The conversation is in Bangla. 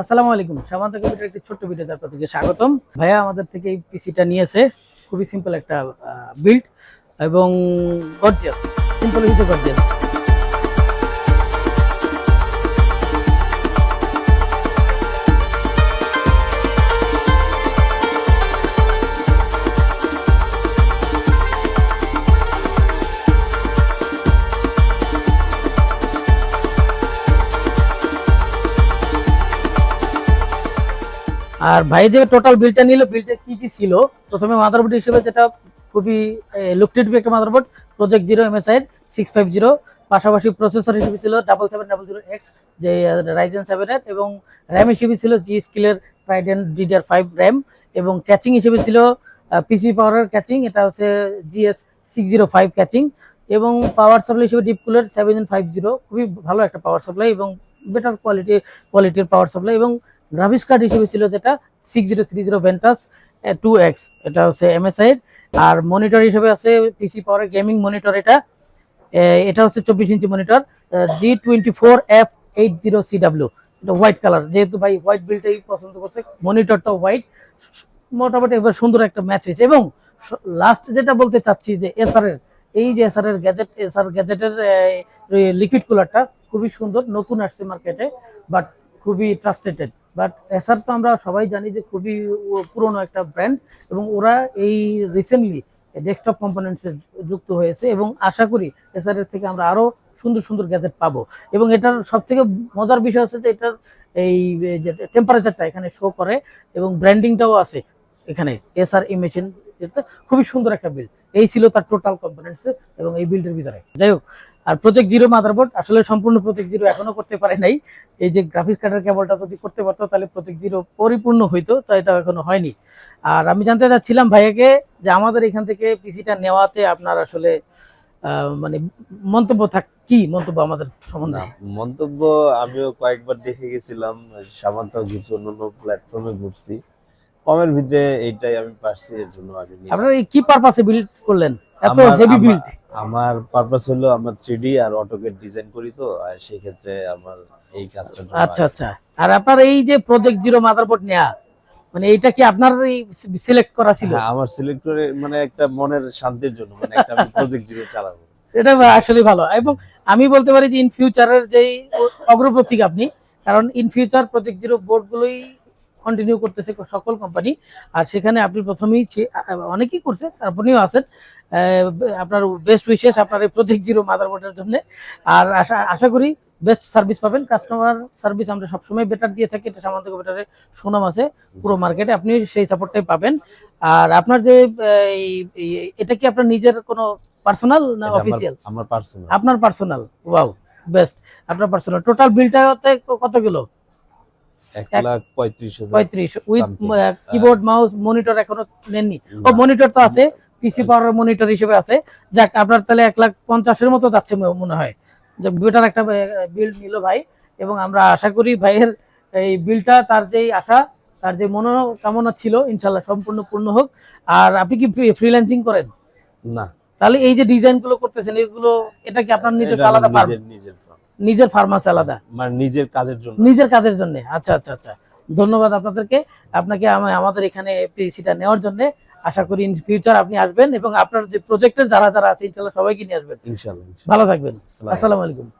আসসালামু আলাইকুম, সামান্ত কম্পিউটার একটি ছোট্ট ভিডিওতে আপনাদেরকে স্বাগতম। ভাইয়া আমাদের থেকে এই পিসিটা নিয়েছে, খুবই সিম্পল একটা বিল্ড এবং গর্জিয়াস সিম্পল কিন্তু গর্জিয়াস আর ভাই যে টোটাল বিলটা নিল বিলটা কি কি ছিল? প্রথমে মাদারবোর্ড হিসেবে যেটা খুবই লুকটেড একটা motherboard project zero MSI six five zero পাশাপাশি প্রসেসর হিসেবে ছিল double seven double zero X যে রাইজেন সেভেনের এবং র্যাম হিসেবে ছিল জি স্কিলের ট্রাইডেন ডিডিআর ফাইভ র্যাম এবং ক্যাচিং হিসেবে ছিল পিসি পাওয়ারের ক্যাচিং এটা হচ্ছে GS six zero five casing এবং পাওয়ার সাপ্লাই হিসেবে deep cooler seven five zero খুবই ভালো একটা পাওয়ার সাপ্লাই এবং বেটার কোয়ালিটি কোয়ালিটির পাওয়ার সাপ্লাই এবং গ্রাফিক্স কার্ড হিসেবে ছিল যেটা six zero three zero Ventus two X এটা হচ্ছে এমএসআই আর মনিটর হিসেবে আছে পিসি পাওয়ারের গেমিং মনিটর এটা। এটা হচ্ছে চব্বিশ inch monitor G twenty four F eight zero C W এটা হোয়াইট কালার যেহেতু ভাই হোয়াইট বিলটাই পছন্দ করছে মনিটরটা হোয়াইট মোটামুটি এবার সুন্দর একটা ম্যাচ হয়েছে। এবং লাস্ট যেটা বলতে চাচ্ছি যে এসআর এর, এই যে এসআর এর গ্যাজেট এসআর গ্যাজেটের লিকুইড কুলারটা খুবই সুন্দর, নতুন আসছে মার্কেটে বাট খুবই ট্রাস্টেটেড বাট এসআর তো আমরা সবাই জানি যে খুবই পুরনো একটা ব্র্যান্ড এবং ওরা এই রিসেন্টলি ডেস্কটপ কম্পোনেন্টসে যুক্ত হয়েছে এবং আশা করি এসআর এর থেকে আমরা আরও সুন্দর সুন্দর গ্যাজেট পাবো। এবং এটার সব থেকে মজার বিষয় হচ্ছে যে এটার এই যে টেম্পারেচারটা এখানে শো করে এবং ব্র্যান্ডিংটাও আছে এখানে এসআর এই মেশিন খুবই সুন্দর একটা বিল এই ছিল তার টোটাল কম্পোনেন্টস এবং এই বিল্ডের ভিতরে। যাই হোক, আর প্রত্যেক জিরো মাদারবোর্ড আসলে সম্পূর্ণ প্রত্যেক জিরো এখনও করতে পারে নাই। এই যে গ্রাফিক্স কার্ডের কেবলটা যদি করতে পারতো, তাহলে প্রত্যেক জিরো পরিপূর্ণ হইতো, তো এটা এখনও হয়নি। আর আমি জানতে চাচ্ছিলাম ভাইয়াকে যে আমাদের এখান থেকে পিসিটা নেওয়াতে আপনার আসলে মানে মন্তব্য থাক, কি মন্তব্য আমাদের সম্বন্ধে? মন্তব্য আমিও কয়েকবার দেখে গেছিলাম, সামান্য কিছু অন্যান্য প্ল্যাটফর্মে ঘুরছি। কমের ভিতরে এইটাই আমি পারছি এর জন্য আমি। আপনারা কি পারপাসে বিল্ড করলেন? এত আমার- হেভি বিল্ড আমার পারপাস হলো আমার থ্রি আর অটোকেট ডিজাইন করি তো আর সেই ক্ষেত্রে আমার এই কাজটা আচ্ছা আচ্ছা। আর আপনার এই যে প্রজেক্ট জিরো মাদারবোর্ড নেয়া মানে এইটা কি আপনার সিলেক্ট করা ছিল? হ্যাঁ আমার সিলেক্ট করে মানে একটা মনের শান্তির জন্য মানে একটা আমি প্রজেক্ট জিরো চালাবো। এটা আসলে ভালো। এবং আমি বলতে পারি যে ইন ফিউচারের যে অগ্রপথিক আপনি কারণ ইন ফিউচার প্রজেক্ট জিরো বোর্ডগুলোই কন্টিনিউ করতেছে সকল কোম্পানি আর সেখানে আপনি প্রথমেই অনেকেই করছে তারপরেও আছেন। আপনার বেস্ট উইশেস আপনার এই প্রজেক্ট জিরো মাদারবোর্ডের জন্য। আর আশা আশা করি বেস্ট সার্ভিস পাবেন। কাস্টমার সার্ভিস আমরা সবসময় বেটার দিয়ে থাকি এটা সামান্য বেটারের সুনাম আছে। পুরো মার্কেটে আপনি সেই সাপোর্টটাই পাবেন। আর আপনার যে এটা কি আপনার নিজের কোনো পার্সোনাল না অফিসিয়াল আমার পার্সোনাল আপনার পার্সোনাল ওয়াও বেস্ট আপনার পার্সোনাল টোটাল বিলটাতে কত গেল কিবোর্ড মাউস মনিটর এখনও নেননি। ও মনিটর তো আছে পিসি পাওয়ার মনিটর হিসেবে আছে। যাক আপনার তাহলে এক লাখ পঞ্চাশের মতো যাচ্ছে মনে হয়। যে বেটার একটা বিল্ড নিল ভাই। এবং আমরা আশা করি ভাইয়ের এই বিলটা তার যেই আশা তার যে মনোকামনা ছিল ইনশাল্লাহ সম্পূর্ণ পূর্ণ হোক। আর আপনি কি ফ্রিল্যান্সিং করেন? না। তাহলে এই যে ডিজাইনগুলো করতেছেন এগুলো এটা কি আপনার নিজস্ব আলাদা ফার্ম নিজের ফার্মাস আলাদা। মানে নিজের কাজের জন্য। নিজের কাজের জন্য। আচ্ছা আচ্ছা আচ্ছা। ধন্যবাদ আপনাদেরকে। আপনাকে আমা- আমাদের এখানে পিসিটা নেওয়ার জন্য আশা করি ইন ফিউচার আপনি আসবেন এবং আপনার যে প্রজেক্টের যারা যারা আছে ইনশাল্লাহ সবাইকে নিয়ে আসবেন। ইনশাল্লাহ। ভালো থাকবেন। আসসালামু আলাইকুম।